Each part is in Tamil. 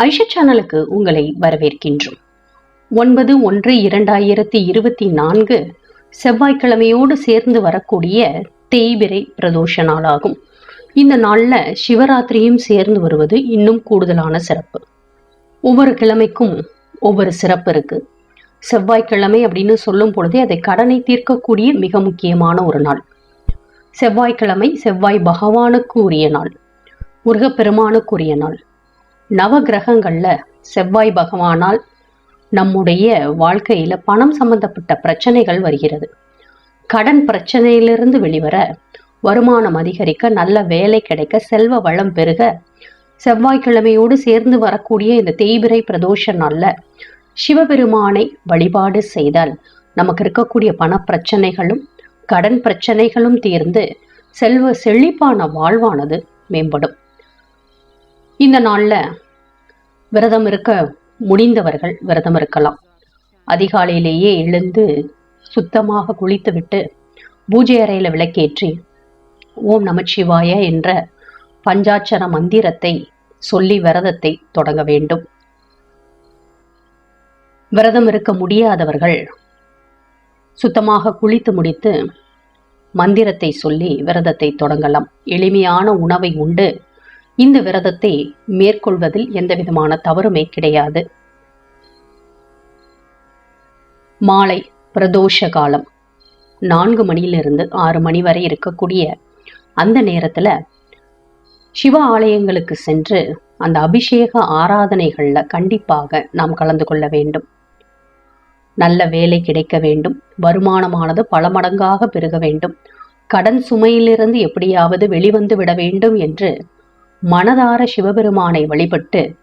ஐஷா சேனலுக்கு உங்களை வரவேற்கின்றோம். ஒன்பது ஒன்று இரண்டாயிரத்தி இருபத்தி நான்கு செவ்வாய்க்கிழமையோடு சேர்ந்து வரக்கூடிய தேய்பிரை பிரதோஷ நாளாகும். இந்த நாளில் சிவராத்திரியும் சேர்ந்து வருவது இன்னும் கூடுதலான சிறப்பு. ஒவ்வொரு கிழமைக்கும் ஒவ்வொரு சிறப்பு இருக்கு. செவ்வாய்க்கிழமை அப்படின்னு சொல்லும் பொழுதே அதை கடனை தீர்க்கக்கூடிய மிக முக்கியமான ஒரு நாள். செவ்வாய்க்கிழமை செவ்வாய் பகவானுக்கு உரிய நாள். முருகப்பெருமானுக்குரிய நாள். நவ கிரகங்கள்ல செவ்வாய் பகவானால் நம்முடைய வாழ்க்கையில பணம் சம்பந்தப்பட்ட பிரச்சனைகள் வருகிறது. கடன் பிரச்சனையிலிருந்து வெளிவர வருமானம் அதிகரிக்க நல்ல வேலை கிடைக்க செல்வ வளம் பெருக செவ்வாய்க்கிழமையோடு சேர்ந்து வரக்கூடிய இந்த தேய்பிரை பிரதோஷ நாள்ல சிவபெருமானை வழிபாடு செய்தால் நமக்கு இருக்கக்கூடிய பண பிரச்சனைகளும் கடன் பிரச்சனைகளும் தீர்ந்து செல்வ செழிப்பான வாழ்வானது மேம்படும். இந்த நாள்ல விரதம் இருக்க முடிந்தவர்கள் விரதம் இருக்கலாம். அதிகாலையிலேயே எழுந்து சுத்தமாக குளித்துவிட்டு பூஜை அறையில் விளக்கேற்றி ஓம் நமச்சிவாய என்ற பஞ்சாட்சர மந்திரத்தை சொல்லி விரதத்தை தொடங்க வேண்டும். விரதம் இருக்க முடியாதவர்கள் சுத்தமாக குளித்து முடித்து மந்திரத்தை சொல்லி விரதத்தை தொடங்கலாம். எளிமையான உணவை உண்டு. இந்த விரதத்தை மேற்கொள்வதில் எந்த விதமான தவறுமே கிடையாது. மாலை பிரதோஷ காலம் நான்கு மணியிலிருந்து ஆறு மணி வரை இருக்கக்கூடிய அந்த நேரத்தில் சிவ ஆலயங்களுக்கு சென்று அந்த அபிஷேக ஆராதனைகள்ல கண்டிப்பாக நாம் கலந்து கொள்ள வேண்டும். நல்ல வேலை கிடைக்க வேண்டும். வருமானமானது பல மடங்காக பெருக வேண்டும். கடன் சுமையிலிருந்து எப்படியாவது வெளிவந்து விட வேண்டும் என்று மனதார சிவபெருமானை வழிபட்டு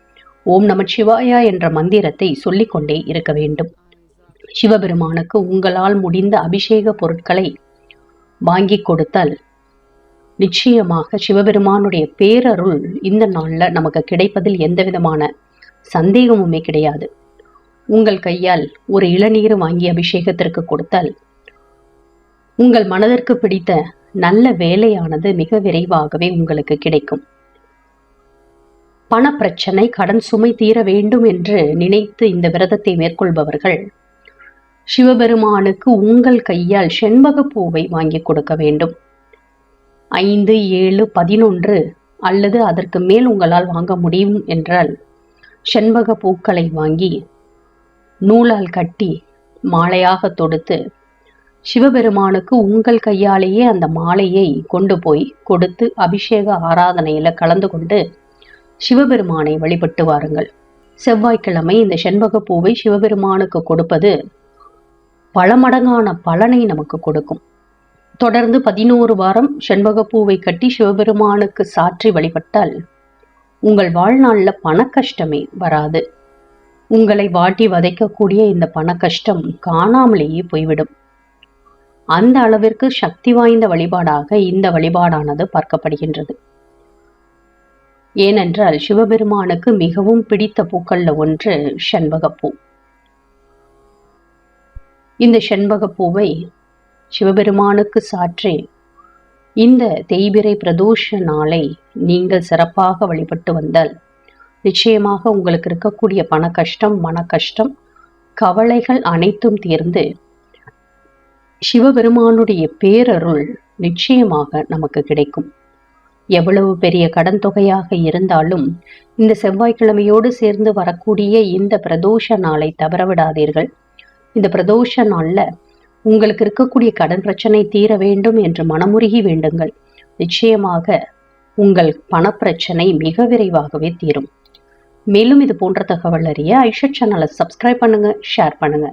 ஓம் நமச்சிவாயா என்ற மந்திரத்தை சொல்லிக்கொண்டே இருக்க வேண்டும். சிவபெருமானுக்கு உங்களால் முடிந்த அபிஷேக பொருட்களை வாங்கி கொடுத்தால். நிச்சயமாக சிவபெருமானுடைய பேரருள் இந்த நாள்ல நமக்கு கிடைப்பதில் எந்த விதமான சந்தேகமுமே கிடையாது. உங்கள் கையால் ஒரு இளநீர் வாங்கி அபிஷேகத்திற்கு கொடுத்தால். உங்கள் மனதிற்கு பிடித்த நல்ல வேலையானது மிக விரைவாகவே உங்களுக்கு கிடைக்கும். பணப்பிரச்சனை கடன் சுமை தீர வேண்டும் என்று நினைத்து இந்த விரதத்தை மேற்கொள்பவர்கள் சிவபெருமானுக்கு உங்கள் கையால் செண்பக பூவை வாங்கி கொடுக்க வேண்டும். ஐந்து ஏழு பதினொன்று அல்லது அதற்கு மேல் உங்களால் வாங்க முடியும் என்றால் செண்பக பூக்களை வாங்கி நூலால் கட்டி மாலையாக தொடுத்து சிவபெருமானுக்கு உங்கள் கையாலேயே அந்த மாலையை கொண்டு போய் கொடுத்து அபிஷேக ஆராதனையில கலந்து கொண்டு சிவபெருமானை வழிபட்டு வாருங்கள். செவ்வாய்க்கிழமை இந்த செண்பக பூவை சிவபெருமானுக்கு கொடுப்பது பல மடங்கான பலனை நமக்கு கொடுக்கும். தொடர்ந்து பதினோரு வாரம் செண்பக பூவை கட்டி சிவபெருமானுக்கு சாற்றி வழிபட்டால் உங்கள் வாழ்நாளில் பண கஷ்டமே வராது. உங்களை வாட்டி வதைக்கக்கூடிய இந்த பண கஷ்டம் காணாமலேயே போய்விடும். அந்த அளவிற்கு சக்தி வாய்ந்த வழிபாடாக இந்த வழிபாடானது பார்க்கப்படுகின்றது. ஏனென்றால் சிவபெருமானுக்கு மிகவும் பிடித்த பூக்கள்ல ஒன்று செண்பகப்பூ. இந்த செண்பகப்பூவை சிவபெருமானுக்கு சாற்றி இந்த தேய்பிரை பிரதோஷ நாளை நீங்கள் சிறப்பாக வழிபட்டு வந்தால் நிச்சயமாக உங்களுக்கு இருக்கக்கூடிய பண கஷ்டம் மன கஷ்டம் கவலைகள் அனைத்தும் தீர்ந்து சிவபெருமானுடைய பேரருள் நிச்சயமாக நமக்கு கிடைக்கும். எவ்வளவு பெரிய கடன் தொகையாக இருந்தாலும் இந்த செவ்வாய்க்கிழமையோடு சேர்ந்து வரக்கூடிய இந்த பிரதோஷ நாளை தவறவிடாதீர்கள். இந்த பிரதோஷ நாளில் உங்களுக்கு இருக்கக்கூடிய கடன் பிரச்சனை தீர வேண்டும் என்று மனமுருகி வேண்டுங்கள். நிச்சயமாக உங்கள் பணப்பிரச்சனை மிக விரைவாகவே தீரும். மேலும் இது போன்ற தகவல் அறிய ஐஷா சேனலை சப்ஸ்கிரைப் பண்ணுங்க ஷேர் பண்ணுங்க.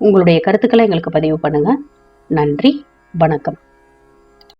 உங்களுடைய கருத்துக்களை எங்களுக்கு பதிவு பண்ணுங்க. நன்றி வணக்கம்.